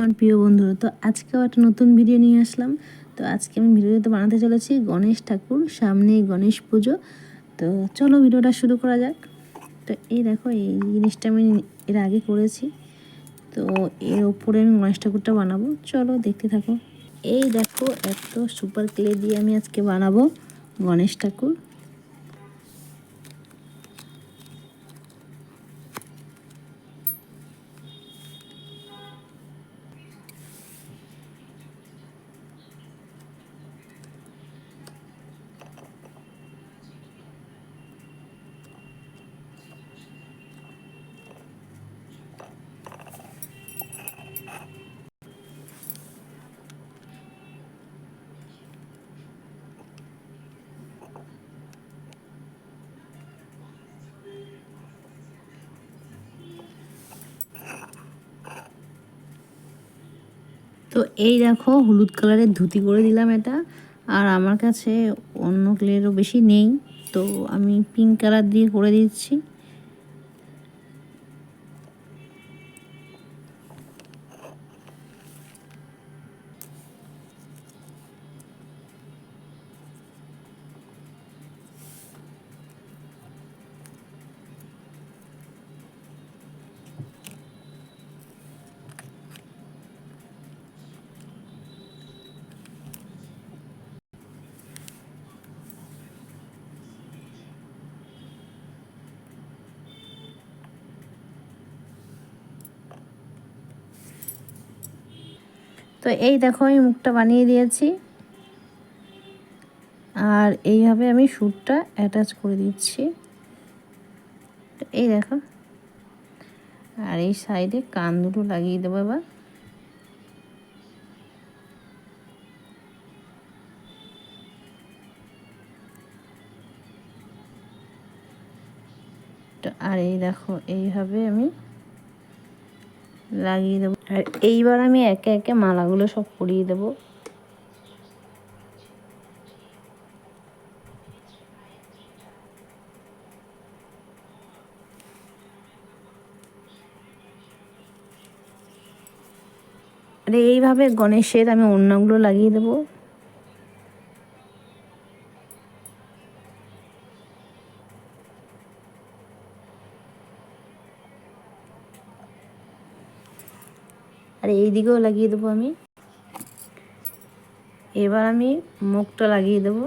আমার প্রিয় বন্ধুরা, তো আজকেও একটা নতুন ভিডিও নিয়ে আসলাম। তো আজকে আমি ভিডিওতে বানাতে চলেছি গণেশ ঠাকুর সামনেই গণেশ পুজো। তো চলো ভিডিওটা শুরু করা যাক। তো এই দেখো, এই জিনিসটা আমি এর আগে করেছি। তো এর ওপরে আমি গণেশ ঠাকুরটা বানাবো। চলো দেখতে থাকো। এই দেখো, এত সুপার ক্লে দিয়ে আমি আজকে বানাবো গণেশ ঠাকুর। তো এই দেখো, হলুদ কালারের ধুতি করে দিলাম এটা। আর আমার কাছে অন্য ক্লেরও বেশি নেই। তো আমি পিঙ্ক কালার দিয়ে করে দিচ্ছি। তো এই দেখো আমি মুখটা বানিয়ে দিয়েছি। আর এইভাবে আমি সুটটা অ্যাটাচ করে দিচ্ছি। এই দেখো। আর এই সাইডে কান দুটো লাগিয়ে দেবো এবার। আর এই দেখো, এইভাবে আমি লাগিয়ে দেবো। আর এইবার আমি একে একে মালাগুলো সব পরিয়ে দেবো। আর এইভাবে গণেশের আমি অন্যগুলো লাগিয়ে দেবো। আর এই দিকেও লাগিয়ে দেবো আমি। এবার আমি মুখটা লাগিয়ে দেবো।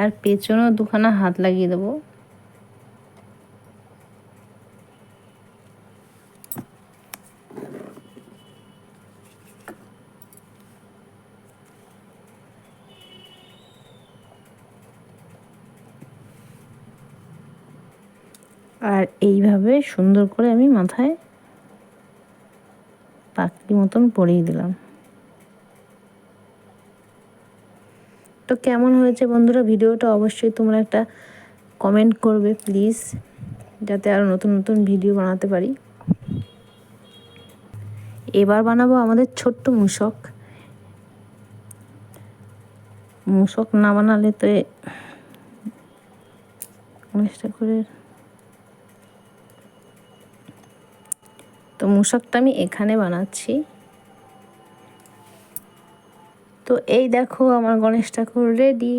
আর পেছনেও দুখানা হাত লাগিয়ে দেবো। আর এইভাবে সুন্দর করে আমি মাথায় পাখি মতন পরিয়ে দিলাম। তো কেমন হয়েছে বন্ধুরা? ভিডিওটা অবশ্যই তোমরা একটা কমেন্ট করবে প্লিজ যাতে আরও নতুন নতুন ভিডিও বানাতে পারি। এবার বানাবো আমাদের ছোট্ট মূষক। মূষক না বানালে তো অনুষ্ঠা করে তো মোশাকটা আমি এখানে বানাচ্ছি। তো এই দেখো আমার গণেশ ঠাকুর রেডি